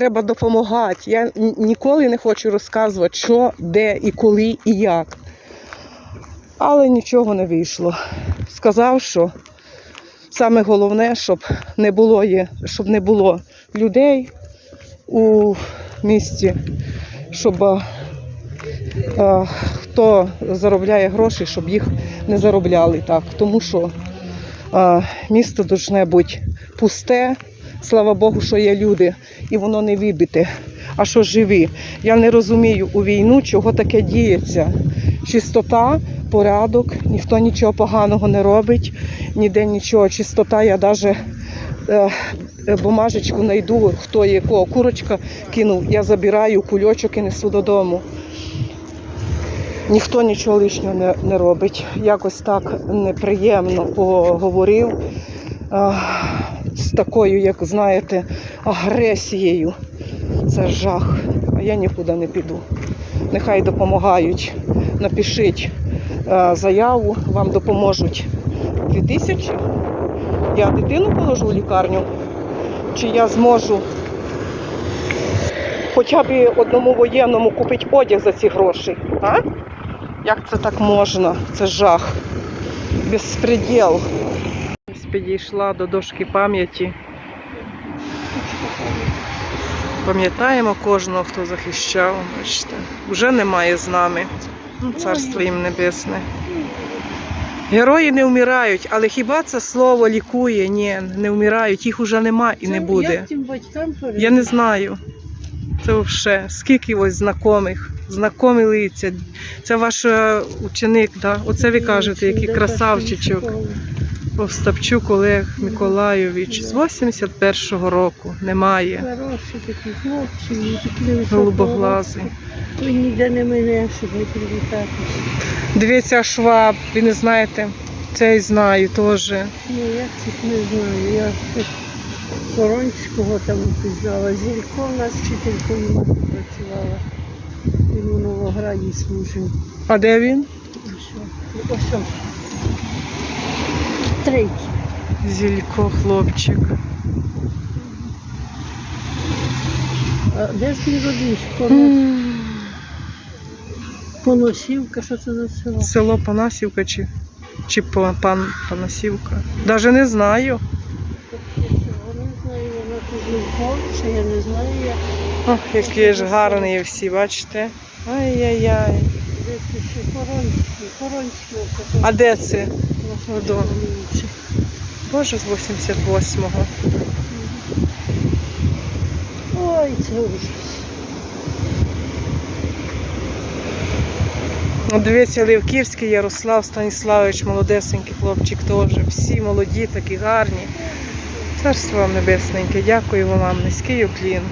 треба допомагати. Я ніколи не хочу розказувати, що, де і коли і як. Але нічого не вийшло. Сказав, що саме головне, щоб не було, є, щоб не було людей у місті, щоб а, а, хто заробляє гроші, щоб їх не заробляли так. Тому що а, місто должне бути пусте. Слава Богу, що є люди, і воно не вибите. А що живі? Я не розумію у війну, чого таке діється. Чистота, порядок, ніхто нічого поганого не робить, ніде нічого. Чистота, я навіть е, е, бумажечку знайду, хто якого курочка кинув, я забираю кульочок і несу додому. Ніхто нічого лишнього не, не робить. Якось так неприємно поговорив з такою, як знаєте, агресією. Це жах. А я нікуди не піду. Нехай допомагають. Напишіть е, заяву, вам допоможуть 2000. Я дитину положу в лікарню. Чи я зможу хоча б одному воєнному купити одяг за ці гроші? А? Як це так можна? Це жах. Безпреділ. Підійшла до дошки пам'яті. Пам'ятаємо кожного, хто захищав. Бачите, вже немає з нами. Ну, Царство їм небесне. Герої не вмирають, але хіба це слово лікує? Ні, не вмирають, їх уже нема і не буде. Я не знаю. Це вже скільки ось знайомих, знайомі лиця. Це ваш е, ученик, да? Оце ви кажете, який красавчичок. Остапчук Олег Миколайович з 81-го року. Немає. Хлопчик, він такий невисокий. Голубоглазий. Він ніде не мене, щоб не привітатися. Дивіться, шваб, ви не знаєте. Цей знаю теж. Ну, я цих не знаю. Я ще Воронського там пізнала. Зілько у нас вчителькою працювала. Він у Новограді служив. А де він? Ось. Ось. Ось. Третій. Зілько, хлопчик. А де ж він родився? Поносівка, що це за село? Село Панасівка чи, чи Па- пан Панасівка. Даже не знаю. Я не знаю, вона тут не хоче, я не знаю, як. Ох, які ж гарні всі, бачите? Ай-яй-яй. А де це? Вдома. Боже, з 88-го. Ой, це ужас. Дивіться, Левківський Ярослав Станіславович, молодесенький хлопчик теж. Всі молоді, такі гарні. Царство вам небесненьке, дякую вам, низький уклін.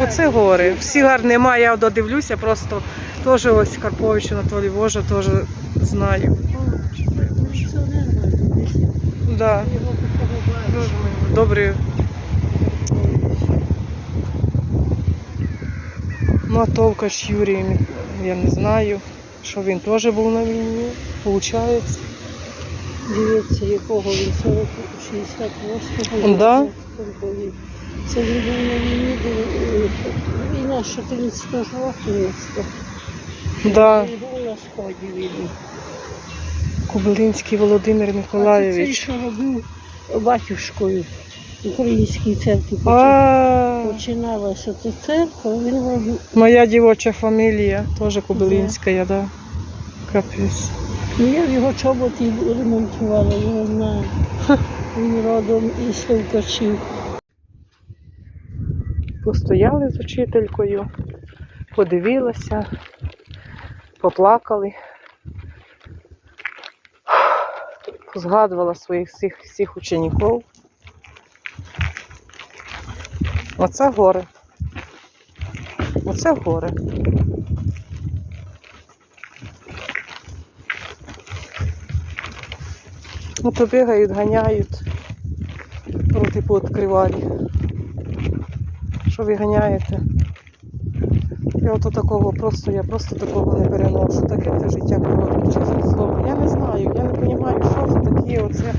Оце гори. Всі гарні немає, я додивлюся, просто теж ось Карпович Анатолій Божа теж знаю. Пенсіонер навіть. Да. Бачу. Ну, а Товкач Юрій, я не знаю, що він теж був на війні, виходить. Дивіться, якого він 40, 68-го. Да? Це він був на війні, був, війна 14 року. Да. Він був на сході війни. Кубилинський Володимир Миколайович. що робив батюшкою українській церкві. А, Починалася ця церква, він робив. моя дівоча фамілія, теж Кубилинська, да. Капець. Ну, я в його чоботі ремонтувала, я його знаю. Він родом із Товкачів. Постояли з учителькою, подивилася, поплакали. Згадувала своїх всіх, всіх учеників. Оце гори. Оце гори. Ото бігають, ганяють. Роти пооткривалі. Що ви ганяєте? Я ото такого просто, я просто такого не переношу. Таке це життя коротке, чесне слово. Я не знаю, я не розумію, таке. Оце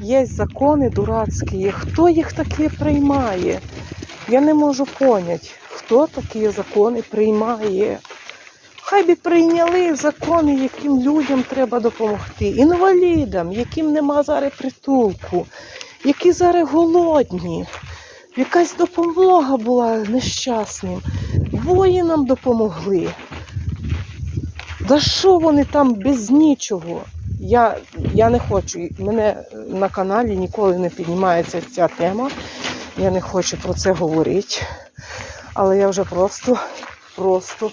є закони дурацькі. Хто їх таке приймає? Я не можу поняти, хто такі закони приймає. Хай би прийняли закони, яким людям треба допомогти. Інвалідам, яким нема зараз притулку, які зараз голодні. Якась допомога була нещасним. Воїнам допомогли. Да що вони там без нічого? Я, я не хочу. Мене на каналі ніколи не піднімається ця тема. Я не хочу про це говорити. Але я вже просто, просто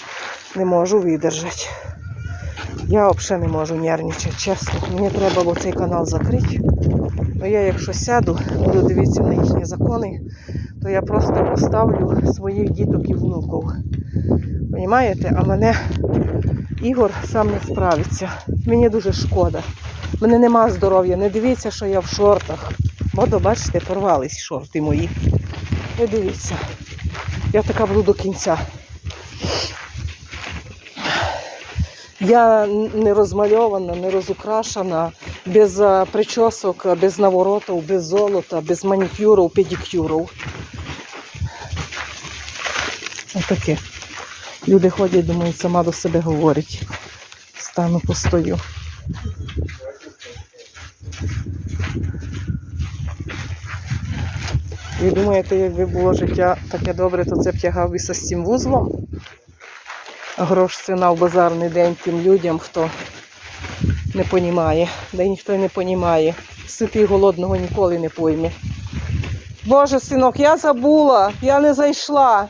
не можу видержати. Я взагалі не можу нервничати, чесно. Мені треба було цей канал закрити. Ну я якщо сяду, буду дивитися на їхні закони, то я просто поставлю своїх діток і внуків. Понімаєте? А мене Ігор сам не справиться. Мені дуже шкода. Мене нема здоров'я. Не дивіться, що я в шортах. Бо, бачите, порвались шорти мої. Не дивіться. Я така буду до кінця. Я не розмальована, не розукрашена, без причосок, без наворотів, без золота, без манікюрів, педикюрів. Отаке. Люди ходять, думають, сама до себе говорить. Стану постою. Ви думаєте, якби було життя таке добре, то це б тягав з цим вузлом? Грош ціна в базарний день тим людям, хто не понімає, де ніхто не понімає. Ситий голодного ніколи не пойме. Боже, синок, я забула, я не зайшла.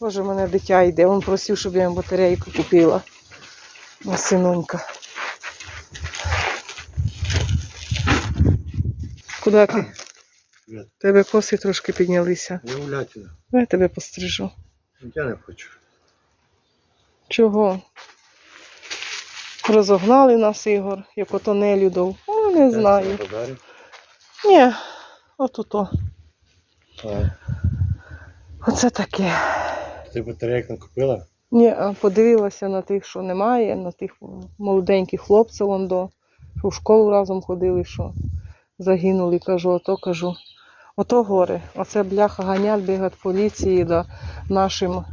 Боже, в мене дитя йде. Він просив, щоб я йому батарейку купила. О, синонька. Куди ти? Привет. Тебе коси трошки піднялися. Не гулятина. Я тебе пострижу. Я не хочу. Чого? Розогнали нас, Ігор, як ото нелюдов. О, не знаю. Ні, отуто. А, Оце таке. Ти батарейок не купила? Ні, подивилася на тих, що немає, на тих молоденьких хлопців он до, що в школу разом ходили, що загинули, кажу, ото кажу. Ото горе. Оце бляха ганять, бігать поліції да, нашим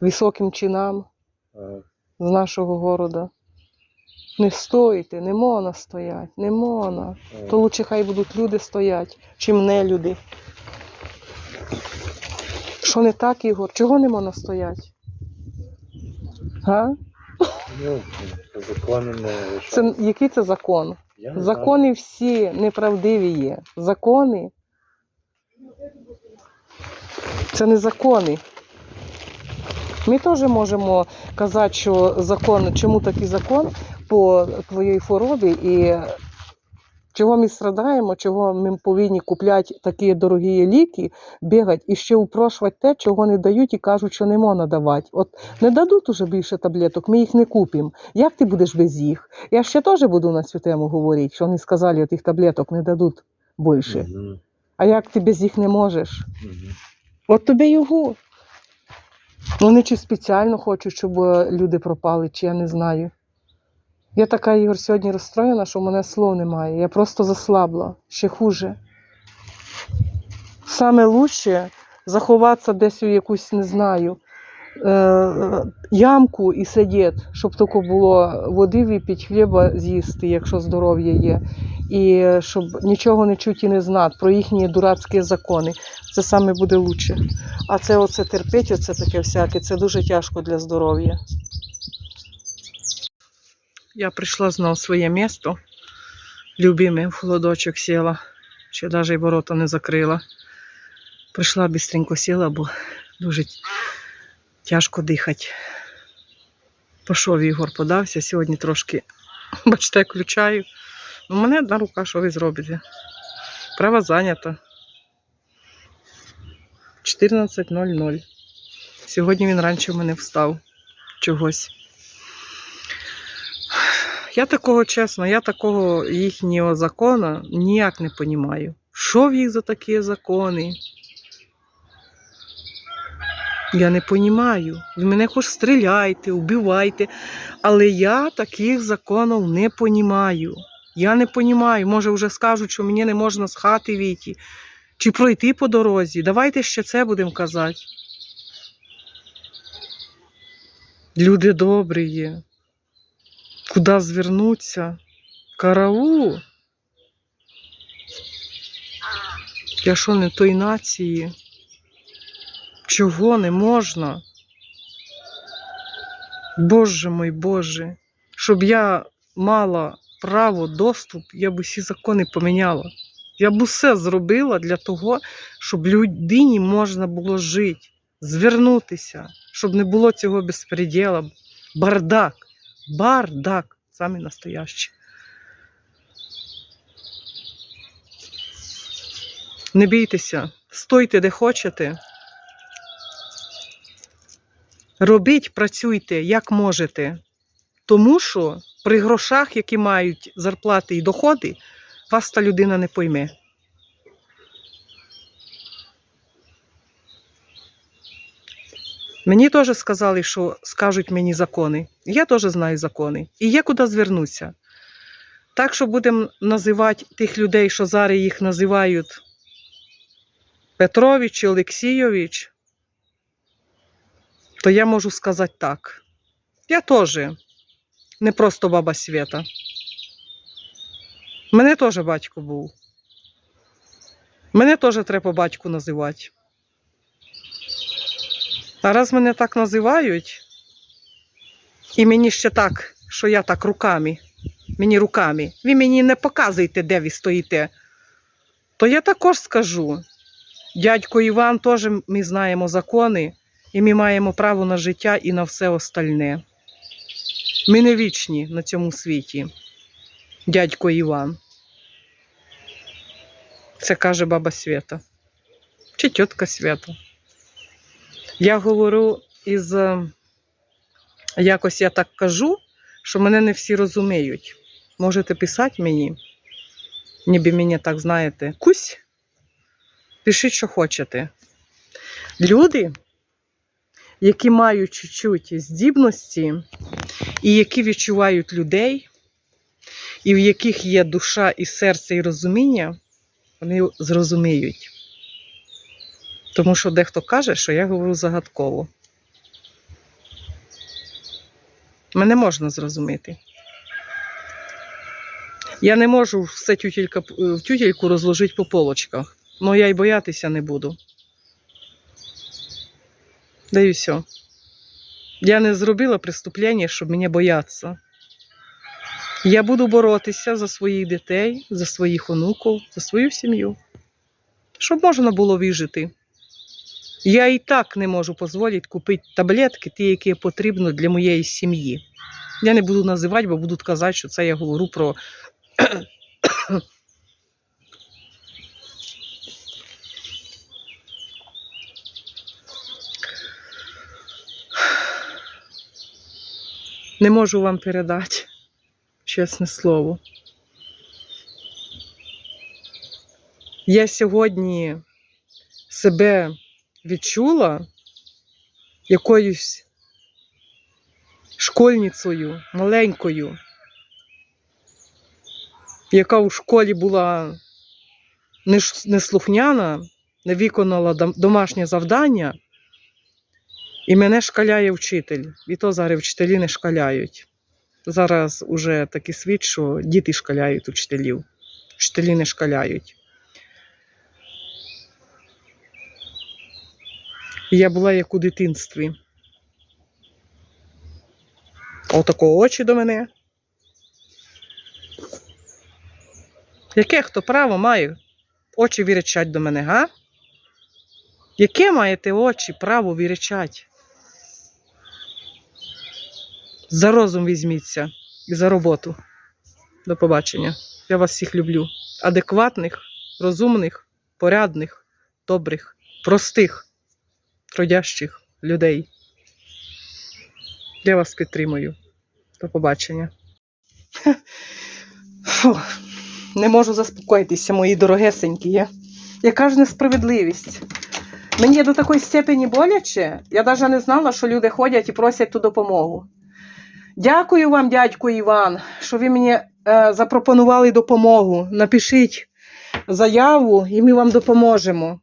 високим чинам А, з нашого города. Не стойте, не можна стоять, не можна. а, То лучше хай будуть люди стоять, чим не люди. Що не так, Ігор? Чого не можна стояти? Га? ну, закони не Це, який це закон? Я не Закони всі неправдиві є. Закони. Це не закони. Ми теж можемо казати, що закон, чому такий закон по твоїй хворобі і чого ми страдаємо, чого ми повинні купляти такі дорогі ліки, бігати і ще упрошувати те, чого не дають і кажуть, що не можна давати. От не дадуть уже більше таблеток, ми їх не купимо. Як ти будеш без їх? Я ще теж буду на цю тему говорити, що вони сказали, тих таблеток не дадуть більше. А як ти без їх не можеш? От тобі його. Вони чи спеціально хочуть, щоб е, люди пропали, чи я не знаю. Я така, Ігор, сьогодні розстроєна, що в мене слов немає. Я просто заслабла, ще хуже. Саме лучше заховатися десь у якусь, не знаю, е, ямку і сидіти, щоб тільки було води випити, хліба з'їсти, якщо здоров'я є, і щоб нічого не чути і не знати про їхні дурацькі закони. Це саме буде лучше. А це оце терпіть, оце таке всяке, це дуже тяжко для здоров'я. Я прийшла знову в своє місто. Любиме, в холодочок сіла. Ще навіть ворота не закрила. Прийшла бистренько сіла, бо дуже тяжко дихати. Пішов Ігор подався. Сьогодні трошки, бачите, включаю. У мене одна рука, що ви зробите? Права зайнята. 14.00. Сьогодні він раніше в мене встав чогось. Я такого чесно, я такого їхнього закону ніяк не розумію. Що в їх за такі закони? Я не розумію. Ви мене хоч стріляйте, вбивайте, але я таких законів не розумію. Я не розумію. Може, вже скажуть, що мені не можна з хати вийти. Чи пройти по дорозі? Давайте ще це будемо казати. Люди добрі є. Куди звернуться? Караул. Я що не той нації? Чого не можна? Боже мой Боже, щоб я мала право, доступ, я б усі закони поміняла. Я б усе зробила для того, щоб людині можна було жити, звернутися, щоб не було цього безпреділа. Бардак, бардак, самий настоящий. Не бійтеся, стойте де хочете. Робіть, працюйте, як можете. Тому що при грошах, які мають зарплати і доходи, вас та людина не пойме. Мені теж сказали, що скажуть мені закони. Я теж знаю закони. І є куди звернутися. Так що будемо називати тих людей, що зараз їх називають Петрович Олексійович, то я можу сказати так. Я теж не просто баба Свята. Мене теж батько був. Мене теж треба батьку називати. А раз мене так називають, і мені ще так, що я так руками, мені руками, ви мені не показуєте, де ви стоїте, то я також скажу. Дядько Іван теж ми знаємо закони, і ми маємо право на життя і на все остальне. Ми не вічні на цьому світі, дядько Іван. Це каже баба Свята. Чи тітка Свята. Я говорю із е, якось я так кажу, що мене не всі розуміють. Можете писати мені, ніби мені так знаєте, кусь. Пишіть, що хочете. Люди, які мають чуть-чуть здібності, і які відчувають людей, і в яких є душа і серце, і розуміння, вони зрозуміють. Тому що дехто каже, що я говорю загадково. Мене можна зрозуміти. Я не можу все тютелька, в тютельку розложити по полочках, але я й боятися не буду. Да і все. Я не зробила преступлення, щоб мене боятися. Я буду боротися за своїх дітей, за своїх онуків, за свою сім'ю, щоб можна було вижити. Я і так не можу дозволити купити таблетки, ті, які потрібні для моєї сім'ї. Я не буду називати, бо будуть казати, що це я говорю про. Не можу вам передати, чесне слово. Я сьогодні себе відчула якоюсь школьницею маленькою, яка у школі була неслухняна, не виконала домашнє завдання, і мене шкаляє вчитель. І то зараз вчителі не шкаляють. Зараз уже такий світ, що діти шкаляють учителів, вчителі не шкаляють. Я була як у дитинстві. Отако очі до мене. Яке хто право має очі віречать до мене, га? Яке маєте очі право віречать? За розум візьміться і за роботу. До побачення. Я вас всіх люблю. Адекватних, розумних, порядних, добрих, простих трудящих людей. Я вас підтримую. До побачення. Фу, не можу заспокоїтися, мої дорогесенькі. Яка ж несправедливість? Мені до такої степені боляче, я навіть не знала, що люди ходять і просять ту допомогу. Дякую вам, дядьку Іван, що ви мені е, запропонували допомогу. Напишіть заяву і ми вам допоможемо.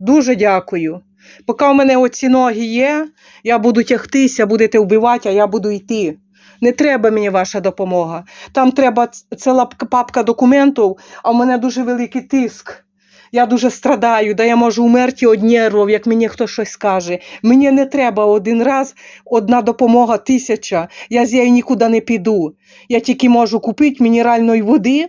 Дуже дякую. Поки у мене оці ноги є, я буду тягтися, будете вбивати, а я буду йти. Не треба мені ваша допомога. Там треба ціла папка документів, а в мене дуже великий тиск. Я дуже страдаю, да я можу умерти од нервів, як мені хтось щось скаже. Мені не треба один раз одна допомога тисяча. Я з нею нікуди не піду. Я тільки можу купити мінеральної води,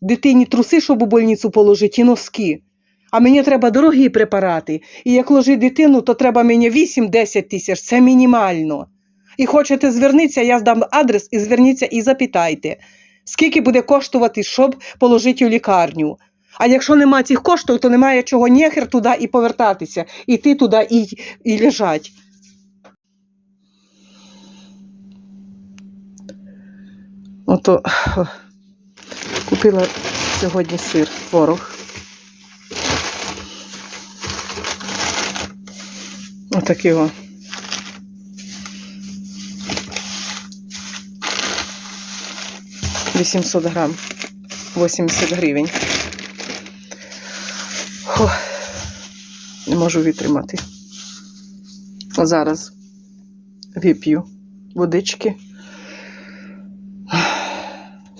дитині труси, щоб у больницю положити, і носки. А мені треба дорогі препарати. І як ложити дитину, то треба мені 8-10 тисяч. Це мінімально. І хочете звернутися, я здам адрес і зверніться і запитайте, скільки буде коштувати, щоб положити у лікарню. А якщо нема цих коштів, то немає чого ніхер туди і повертатися, іти туди і, і лежать. Ото купила сьогодні сир, творог. Отакий о. Вісімсот грам, 80 гривень. Фу, не можу витримати. Зараз вип'ю водички.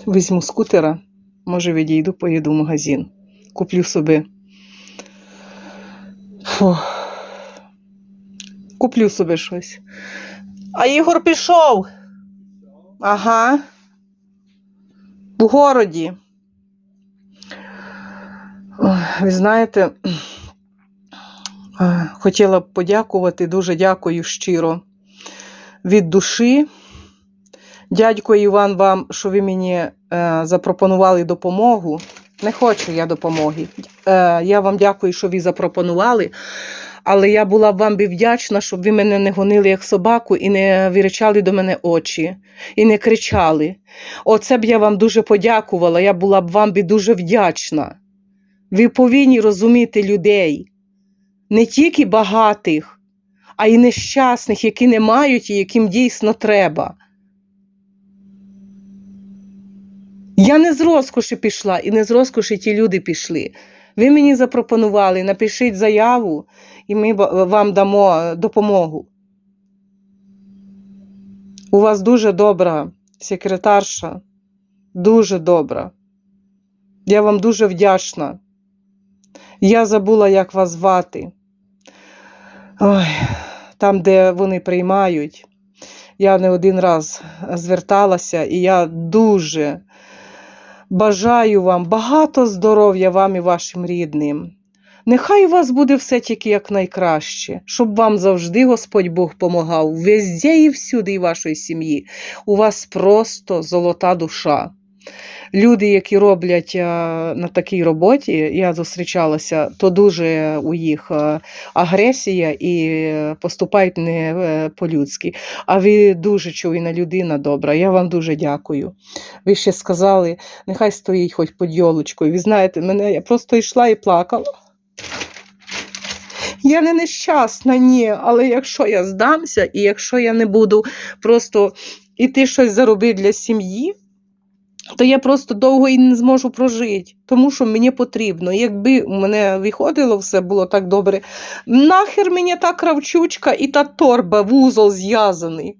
Візьму скутера, може відійду, поїду в магазин. Куплю собі. Фу. Куплю собі щось. А Ігор пішов. Ага. В городі. Ви знаєте, е, хотіла б подякувати, дуже дякую щиро від душі. Дядько Іван, вам, що ви мені е, запропонували допомогу. Не хочу я допомоги. Е, я вам дякую, що ви запропонували. Але я була б вам би вдячна, щоб ви мене не гонили як собаку і не виричали до мене очі, і не кричали. Оце б я вам дуже подякувала. Я була б вам би дуже вдячна. Ви повинні розуміти людей, не тільки багатих, а й нещасних, які не мають і яким дійсно треба. Я не з розкоші пішла, і не з розкоші ті люди пішли. Ви мені запропонували, напишіть заяву, і ми вам дамо допомогу. У вас дуже добра секретарша, дуже добра. Я вам дуже вдячна. Я забула, як вас звати. Ой, там, де вони приймають. Я не один раз зверталася, і я дуже бажаю вам багато здоров'я вам і вашим рідним. Нехай у вас буде все тільки як найкраще, щоб вам завжди Господь Бог помагав, везде і всюди, і вашої сім'ї. У вас просто золота душа. Люди, які роблять е, на такій роботі, я зустрічалася, то дуже у їх е, агресія і поступають не е, по-людськи. А ви дуже чуйна людина добра. Я вам дуже дякую. Ви ще сказали, нехай стоїть хоч під йолочкою. Ви знаєте, мене я просто йшла і плакала. Я не нещасна, ні, але якщо я здамся, і якщо я не буду просто іти щось заробити для сім'ї, то я просто довго і не зможу прожити, тому що мені потрібно. Якби мене виходило все було так добре, нахер мені та кравчучка і та торба, вузол зв'язаний.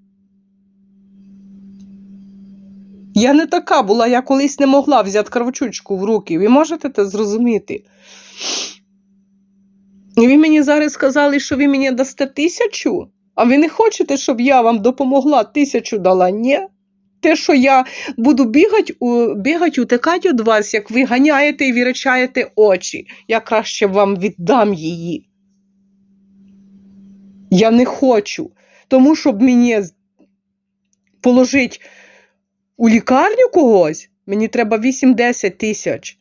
Я не така була, я колись не могла взяти кравчучку в руки. Ви можете це зрозуміти? І ви мені зараз сказали, що ви мені дасте тисячу, а ви не хочете, щоб я вам допомогла, тисячу дала? Ні. Те, що я буду бігати, бігати утекати від вас, як ви ганяєте і вирачаєте очі, я краще вам віддам її. Я не хочу, тому щоб мені положити у лікарню когось, мені треба 8-10 тисяч.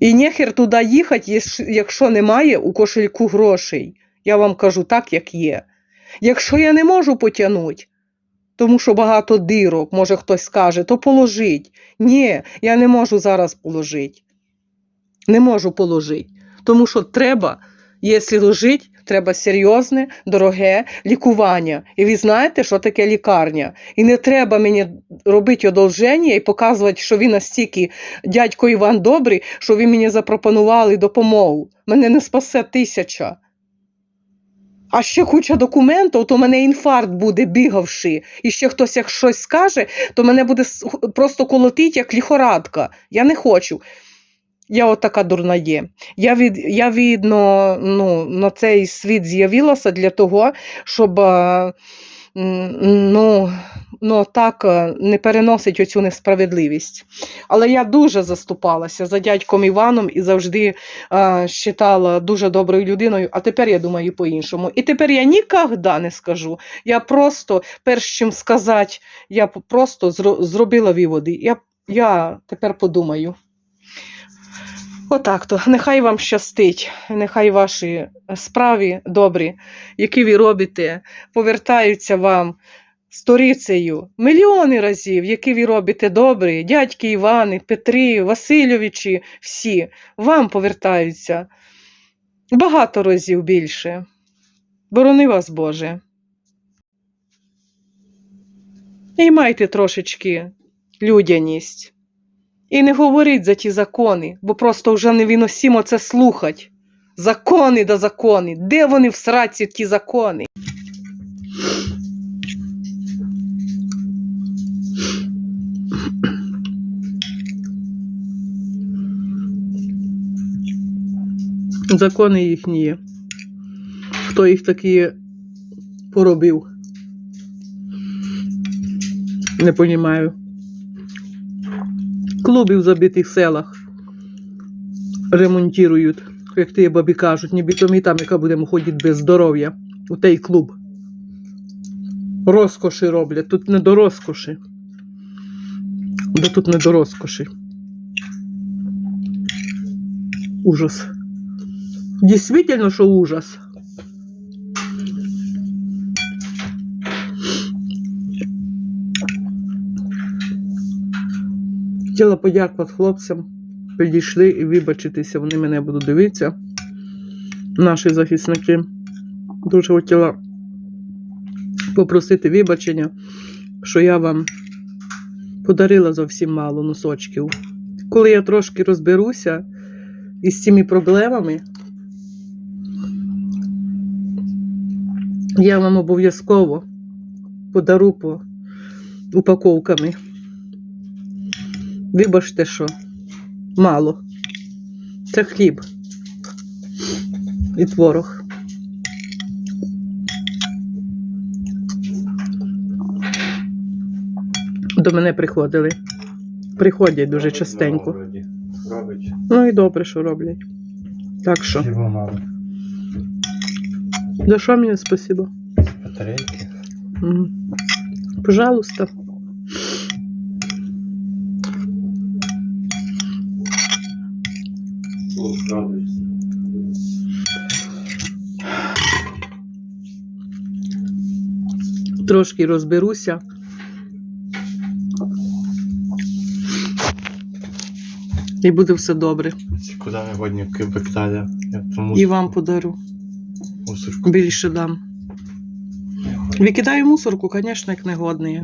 І нехер туди їхати, якщо немає у кошельку грошей. Я вам кажу так, як є. Якщо я не можу потягнути, тому що багато дирок, може хтось скаже, то положить. Ні, я не можу зараз положити. Не можу положити. Тому що треба, якщо ложити, треба серйозне, дороге лікування. І ви знаєте, що таке лікарня. І не треба мені робити одолження і показувати, що ви настільки дядько Іван добрий, що ви мені запропонували допомогу. Мене не спасе тисяча. А ще куча документів, то мене інфаркт буде бігавши. І ще хтось як щось скаже, то мене буде просто колотить, як ліхорадка. Я не хочу. Я от така дурна є. Я, від, я відно ну, на цей світ з'явилася для того, щоб е, ну, ну, так е, не переносить оцю несправедливість. Але я дуже заступалася за дядьком Іваном і завжди е, считала дуже доброю людиною, а тепер я думаю по-іншому. І тепер я ніколи не скажу. Я просто, перш чим сказати, я просто зробила виводи. Я, я тепер подумаю. Отак то. Нехай вам щастить, нехай ваші справи добрі, які ви робите, повертаються вам сторицею мільйони разів, які ви робите добрі, дядьки Івани, Петри, Васильовичі, всі вам повертаються багато разів більше. Борони вас, Боже. І майте трошечки людяність. І не говоріть за ті закони, бо просто вже невиносимо це слухать. Закони да закони. Де вони в сраці ті закони? Закони їхні є. Хто їх такі поробив? Не понімаю. Клуби в забитих селах ремонтують, як ті бабі кажуть, нібито ми там, яка будемо ходити без здоров'я у той клуб. Розкоші роблять, тут не до розкоші. Бо тут не до розкоші. Ужас. Дійсно, що ужас. Хотіла подякувати хлопцям. Підійшли і вибачитися, вони мене будуть дивитися. Наші захисники. Дуже хотіла попросити вибачення, що я вам подарила зовсім мало носочків. Коли я трошки розберуся із цими проблемами, я вам обов'язково подару по упаковками. Вибачте, що мало. Це хліб і творог. До мене приходили. Приходять дуже частенько. Ну і добре, що роблять. Так що, за що мені спасибо? Батарейки. Пожалуйста. Робить. Трошки розберуся. І буде все добре. Куди ми годні викидали? І вам подару. мусорку. Більше дам. Викидаю мусорку, звісно, як негодний.